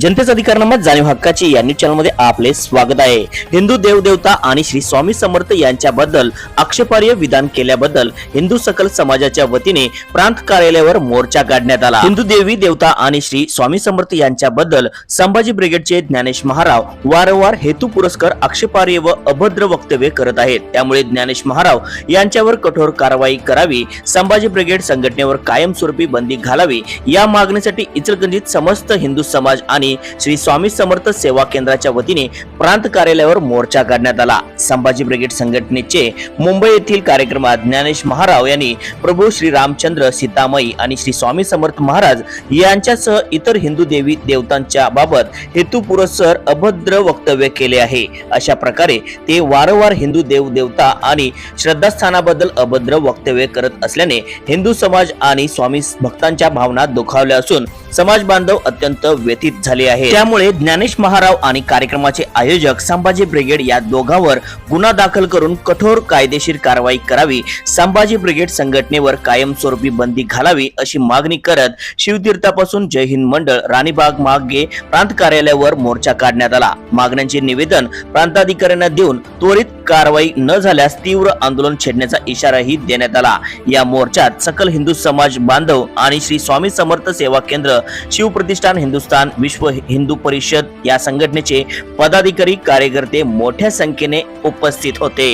जनतेचा अधिकारनामा जाणीव हक्काची या न्यूज चॅनलमध्ये आपले स्वागत आहे. हिंदू देवदेवता आणि श्री स्वामी समर्थ यांच्याबद्दल आक्षेपार्ह विधान केल्याबद्दल हिंदू सकल समाजाच्या वतीने प्रांत कार्यालयावर मोर्चा काढण्यात आला. हिंदू देवी देवता आणि श्री स्वामी समर्थ यांच्याबद्दल संभाजी ब्रिगेडचे ज्ञानेश महाराव वारंवार हेतू पुरस्कार आक्षेपार्ह व अभद्र वक्तव्य करत आहेत. त्यामुळे ज्ञानेश महाराव यांच्यावर कठोर कारवाई करावी संभाजी ब्रिगेड संघटनेवर कायमस्वरूपी बंदी घालावी या मागणीसाठी इचलकंजीत समस्त हिंदू समाज आणि श्री स्वामी समर्थ सेवा केंद्राच्या वतीने प्रांत कार्यालयावर मोर्चा काढण्यात आला. संभाजी ब्रिगेड संघटनेचे मुंबई येथील कार्यक्रमात ज्ञानेश महाराव यांनी प्रभू श्री रामचंद्र सीतामाई आणि श्री स्वामी समर्थ महाराज यांच्यासह इतर हिंदू देवी देवतांच्या बाबत हेतुपुरस्सर अभद्र वक्तव्य केले आहे. अशा प्रकारे ते वारंवार हिंदू देव देवता आणि श्रद्धास्थानाबद्दल अभद्र वक्तव्य करत असल्याने हिंदू समाज आणि स्वामी भक्तांच्या भावना दुखावल्या असून समाज बांधव अत्यंत व्यथित झाले आहे. त्यामुळे ज्ञानेश महाराव आणि कार्यक्रमाचे आयोजक संभाजी ब्रिगेड या दोघांवर गुन्हा दाखल करून कठोर कायदेशीर कारवाई करावी संभाजी ब्रिगेड संघटनेवर कायमस्वरूपी बंदी घालावी अशी मागणी करत शिवतीर्थापासून जय हिंद मंडळ राणीबाग मागे प्रांत कार्यालयावर मोर्चा काढण्यात आला. मागण्यांचे निवेदन प्रांताधिकाऱ्यांना देऊन त्वरित कारवाई न झाल्यास तीव्र आंदोलन छेडण्याचा इशाराही देण्यात आला. या मोर्चात सकल हिंदू समाज बांधव आणि श्री स्वामी समर्थ सेवा केंद्र शिवप्रतिष्ठान हिंदुस्थान विश्व हिंदू परिषद या संघटनेचे पदाधिकारी कार्यकर्ते मोठ्या संख्येने उपस्थित होते.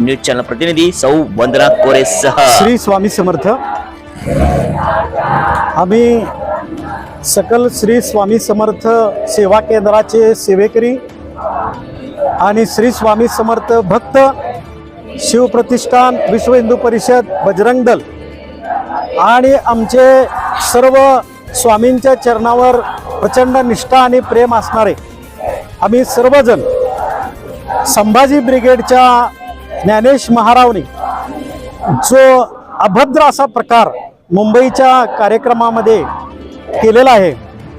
न्यूज चॅनल प्रतिनिधी सौ वंदना कोरे सह. श्री स्वामी समर्थ. आम्ही सकल श्री स्वामी समर्थ सेवा केंद्राचे सेवेकरी आणि श्री स्वामी समर्थ भक्त शिवप्रतिष्ठान विश्व हिंदू परिषद बजरंग दल आणि आमचे सर्व स्वामींच्या चरणावर प्रचंड निष्ठा आणि प्रेम असणारे आम्ही सर्वजण संभाजी ब्रिगेडच्या ज्ञानेश महारावने जो अभद्र असा प्रकार मुंबईच्या कार्यक्रमामध्ये केलेला आहे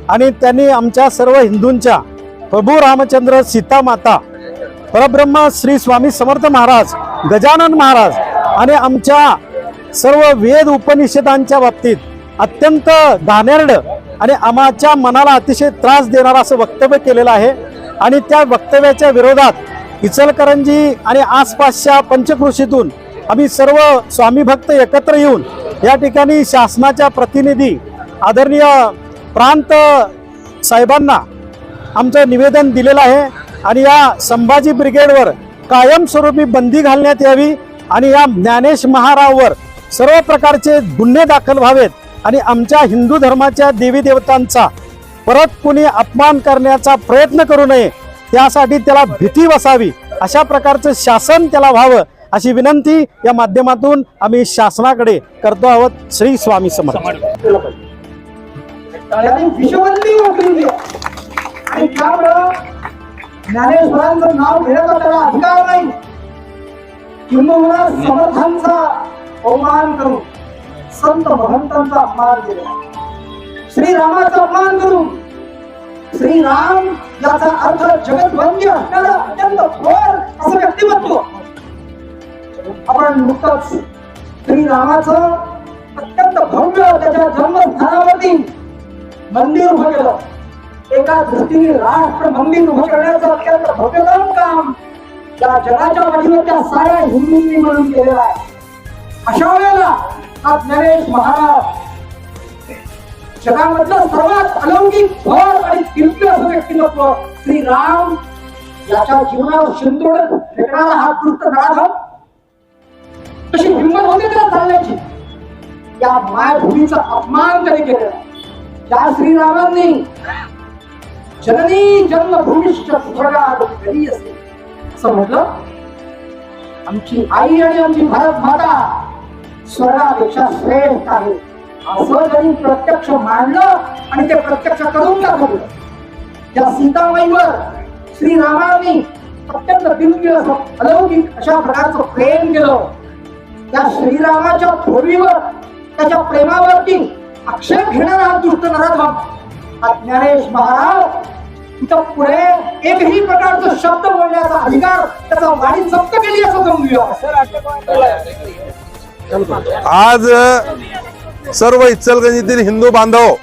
आणि त्यांनी आमच्या सर्व हिंदूंच्या प्रभू रामचंद्र सीता माता परब्रह्म श्री स्वामी समर्थ महाराज गजानन महाराज आणि आमच्या सर्व वेद उपनिषदांच्या बाबतीत अत्यंत घाणेरडं आणि आमच्या मनाला अतिशय त्रास देणारं असं वक्तव्य केलेलं आहे. आणि त्या वक्तव्याच्या विरोधात इचलकरंजी आणि आसपासच्या पंचकृषीतून आम्ही सर्व स्वामी भक्त एकत्र येऊन या ठिकाणी शासनाच्या प्रतिनिधी आदरणीय प्रांत साहेबांना आमचं निवेदन दिलेलं आहे. आणि या संभाजी ब्रिगेडवर कायमस्वरूपी बंदी घालण्यात यावी आणि या ज्ञानेश महाराववर सर्व प्रकारचे गुन्हे दाखल व्हावेत. आणि आमच्या हिंदू धर्माच्या देवी देवतांचा परत कुणी अपमान करण्याचा प्रयत्न करू नये त्यासाठी त्याला भीती बसावी. अशा प्रकारचं शासन त्याला व्हावं अशी विनंती या माध्यमातून आम्ही शासनाकडे करतो आहोत. श्री स्वामी समर्थ. ज्ञानेश्वरांचं नाव घेण्याचा त्याला अधिकार नाही. किंबहुना समर्थांचा अवमान करू. संत महंतांचा अपमान केला. श्रीरामाचा अपमान करून श्रीराम याचा अर्थ जगतवंद्य असणारा अत्यंत थोर असं व्यक्तिमत्व. आपण नुकतंच श्रीरामाचं अत्यंत भव्य त्याच्या जन्मस्थानावरती मंदिर उभं केलं. एका दृष्टीने राष्ट्र मंदिर उभं करण्याचं अत्यंत भव्यतम काम त्या जगाच्या वाढीवर त्या साऱ्या हिंदूंनी मिळून केलेलं आहे. अशा वेळेला हा ज्ञानेश महाराज. जगामधलं सर्वात अलौकिक भर आणि दिव्य असं व्यक्तिमत्व श्री राम याच्या जीवनावर शिंदोड फेकणारा हा कृष्ण नराधम तशी हिंमत होते त्याला चालण्याची. या मायभूमीचा अपमान त्याने केलेला त्या श्रीरामांनी जननी जन्मभूमीच्या स्वर्गात घरी असते. असं म्हटलं. आमची आई आणि आमची भारत माता स्वरापेक्षा श्रेष्ठ आहे असं जरी प्रत्यक्ष मांडलं आणि ते प्रत्यक्ष करून दाखवलं. त्या सीतामाईवर श्रीरामांनी अत्यंत दिव्य अलौकिक अशा प्रकारचं प्रेम केलं. त्या श्रीरामाच्या थोडीवर त्याच्या प्रेमावरती अक्षर घेणारा हा दुष्ट नराधम. हा ज्ञानेश महाराज तिथं पुढे एकही प्रकारचा शब्द बोलण्याचा अधिकार त्याचा वाणी जप्त केली असं समजूया आज सर्व इचलगंजीतील हिंदू बांधव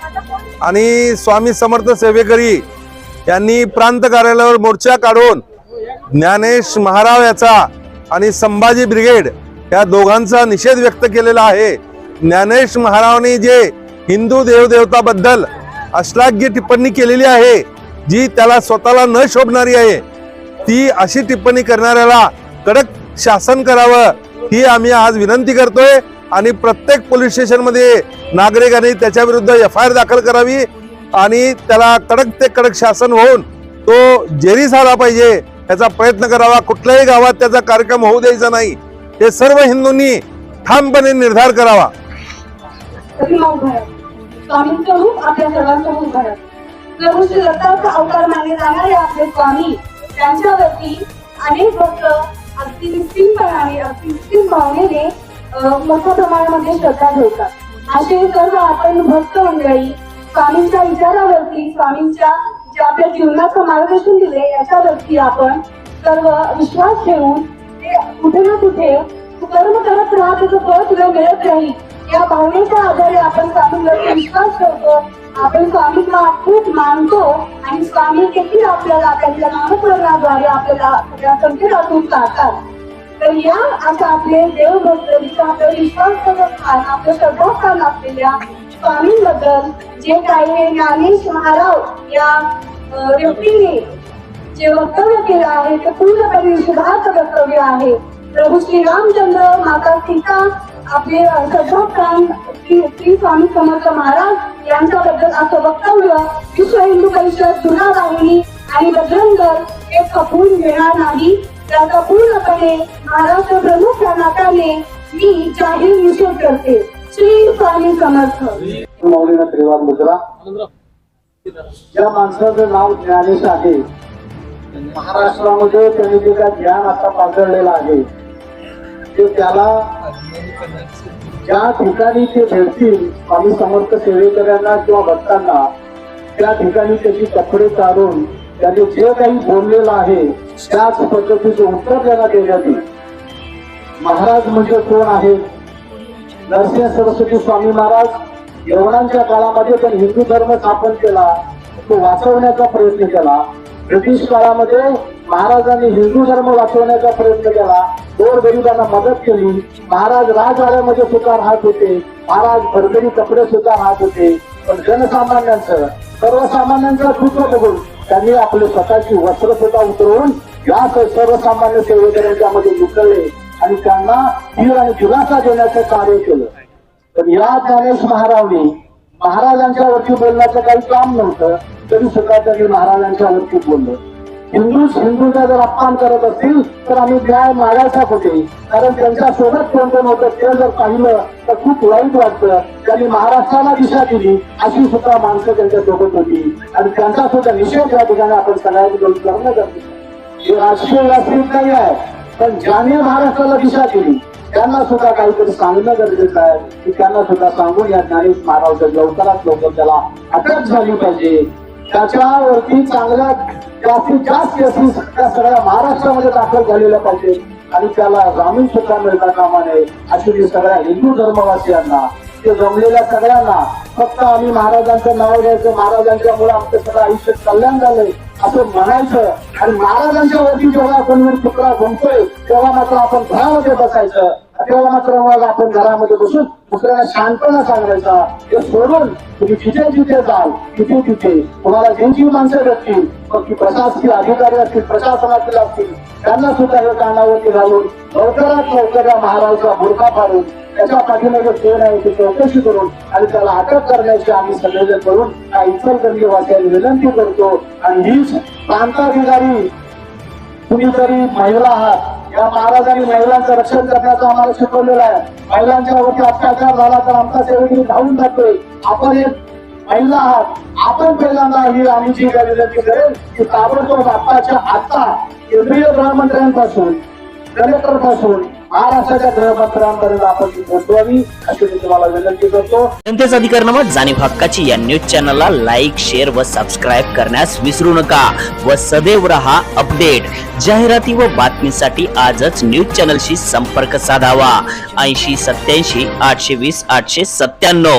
आणि स्वामी समर्थ सेवेकरी यांनी प्रांत कार्यालयावर मोर्चा काढून ज्ञानेश महाराव याचा आणि संभाजी ब्रिगेड या दोघांचा निषेध व्यक्त केलेला आहे. ज्ञानेश महारावांनी जे हिंदू देवदेवताबद्दल अश्लाघ्य टिप्पणी केलेली आहे जी त्याला स्वतःला न शोभणारी आहे ती अशी टिप्पणी करणाऱ्याला कडक शासन करावं ही आम्ही आज विनंती करतोय आणि प्रत्येक पोलीस स्टेशनमध्ये नागरिकांनी त्याच्या विरुद्ध एफ आय आर दाखल करावी आणि त्याला कडक ते कडक शासन होऊन तो जेरी झाला पाहिजे याचा प्रयत्न करावा. कुठल्याही गावात त्याचा कार्यक्रम होऊ द्यायचा नाही. हे सर्व हिंदूंनी ठामपणे निर्धार करावा. स्वामींचं रूप आपल्या प्रभू श्री दत्ताचा अवतार मानले जाणारे आपले स्वामी त्यांच्यावरती अनेक भक्त अगदी निश्चितपणाने अगदी निश्चित भावनेने मोठ्या प्रमाणामध्ये श्रद्धा ठेवतात असे सर्व आपण भक्त मंडळी स्वामींच्या विचारावरती स्वामींच्या जे आपल्या जीवनाचं मार्गदर्शन दिले याच्यावरती आपण सर्व विश्वास ठेवून ते कुठे ना कुठे कर्म करत राहा त्याचं फळ तुला मिळत राहील या भावनेच्या आधारे आपण स्वामींवरती विश्वास ठेवतो आपण स्वामींना खूप मानतो आणि स्वामी देखील आपल्याला त्यांच्या नामस्मरणाद्वारे आपल्याला सगळ्या संकटातून काढतात. तर या असं आपले देवभक्त जिथं विश्वास स्थान आपलं श्रद्धास्थान असलेल्या स्वामींबद्दल जे काही हे ज्ञानेश महाराव या व्यक्तीने जे वक्तव्य केलं आहे ते पूर्णपणे शुभार्थ वक्तव्य आहे. प्रभू श्री रामचंद्र माता सीता आपले श्रद्धास्थान श्री श्री स्वामी समर्थ महाराज यांच्याबद्दल असं वक्तव्य विश्व हिंदू परिषद दुर्गा वाहिनी आणि बजरंग दल हे खपून घेणार नाही. त्याचा पूर्णपणे महाराष्ट्र प्रमुख या नात्याने मी जाहीर निषेध करते. श्री स्वामी समर्थ. मौलीना त्रिवार मुद्रा या माणसाचं नाव ज्ञानेश आहे. महाराष्ट्रामध्ये त्यांनी जे काय ज्ञान आता पातळलेलं आहे ते त्याला ज्या ठिकाणी ते भेटतील आम्ही समर्थ सेवेकऱ्यांना किंवा भक्तांना त्या ठिकाणी त्याची कपडे काढून त्याने जे काही बोललेलं आहे त्याच पद्धतीचे उत्तर त्याला देण्यात येईल. महाराज म्हणजे कोण आहे? नरसिंह सरस्वती स्वामी महाराज यवनांच्या काळामध्ये पण हिंदू धर्म स्थापन केला तो वाचवण्याचा प्रयत्न केला. ब्रिटिश काळामध्ये महाराजांनी हिंदू धर्म वाचवण्याचा प्रयत्न केला. गोरगरिबांना मदत केली. महाराज राजवाड्यामध्ये सुद्धा राहत होते. महाराज भरभरी कपडे सुद्धा राहत होते. पण जनसामान्यांचं सर्वसामान्यांचं सूत्र बघून त्यांनी आपले स्वतःची वस्त्र सुद्धा उतरवून या सर्वसामान्य सेवेकऱ्यांच्यामध्ये लुटले आणि त्यांना धीर आणि दिलासा देण्याचं कार्य केलं. पण या ज्ञानेश महारावने महाराजांच्या वरती बोलण्याचं काही काम नव्हतं. तरी सुद्धा त्यांनी महाराजांच्या वरती बोललं. हिंदूच हिंदूचा जर अपमान करत असतील तर आम्ही न्याय मागायचा होते कारण त्यांच्यासोबत कोणतं नव्हतं ते जर पाहिलं तर खूप वाईट वाटतं. त्यांनी महाराष्ट्राला दिशा दिली अशी सुद्धा माणसं त्यांच्यासोबत होती. आणि त्यांचा सुद्धा निषेध या ठिकाणी आपण सगळ्यांनी करणं गरजेचं हे राजकीय व्यासपीठ नाही आहे पण ज्याने महाराष्ट्राला दिशा दिली त्यांना सुद्धा काहीतरी सांगणं गरजेचं आहे. की त्यांना सुद्धा सांगून या ज्ञानेश महाराजच्या लवकरात लवकर त्याला अटक झाली पाहिजे. त्याच्यावरती चांगल्या जास्तीत जास्त केसेस त्या सगळ्या महाराष्ट्रामध्ये दाखल झालेल्या पाहिजे आणि त्याला जामीन सुद्धा मिळता कामा नये अशी मी सगळ्या हिंदू धर्मवासियांना ते जमलेल्या सगळ्यांना फक्त आम्ही महाराजांचं नाव घ्यायचं महाराजांच्या मुळे आमचं सगळं आयुष्य कल्याण झालंय असं म्हणायचं. आणि महाराजांच्या वरती जेव्हा आपण पुतळा जमतोय तेव्हा मात्र आपण घरामध्ये बसायचं. तेव्हा मात्र मग आपण घरामध्ये बसून दुसऱ्याला शांतपणा सांगायचा. ते सोडून तुम्ही जिथे जिथे जाल तिथे तिथे. तुम्हाला ज्यांची माणसं भेटतील मग ती प्रशासकीय अधिकारी असतील प्रशासनातील असतील त्यांना सुद्धा हे कानावरती घालून लवकरात लवकर या महाराजचा बुरखा फाडून त्याच्या पाठीमागे कोण आहे ते चौकशी करून आणि त्याला अटक करण्याची आम्ही संयोजन करून हा इतर वासियांनी विनंती करतो. आणि हीच प्रांताधिकारी तुम्ही जरी महिला आहात या महाराजांनी महिलांचं रक्षण करण्याचं आम्हाला शिकवलेलं आहे. महिलांच्यावरती अत्याचार झाला तर आमचा सेवेकरी धावून जातोय. आपण एक महिला आहात. आपण पहिल्यांदा ही आम्ही जी काही विनंती करेल की ताबडतोब आत्ताच्या आत्ता केंद्रीय गृहमंत्र्यांपासून कलेक्टरपासून महाराष्ट्राच्या गृहमंत्र्यांपर्यंत आपण ती पोहोचवावी अशी मी तुम्हाला विनंती करतो. जनतेचा अधिकारनामा जाणीव हक्काची या न्यूज चॅनलला लाईक शेअर व सबस्क्राईब करण्यास विसरू नका व सदैव रहा अपडेट. जाहिराती व बातमीसाठी आजच न्यूज चॅनलशी संपर्क साधावा. ऐंशी सत्याऐंशी आठशे वीस आठशे सत्त्याण्णव.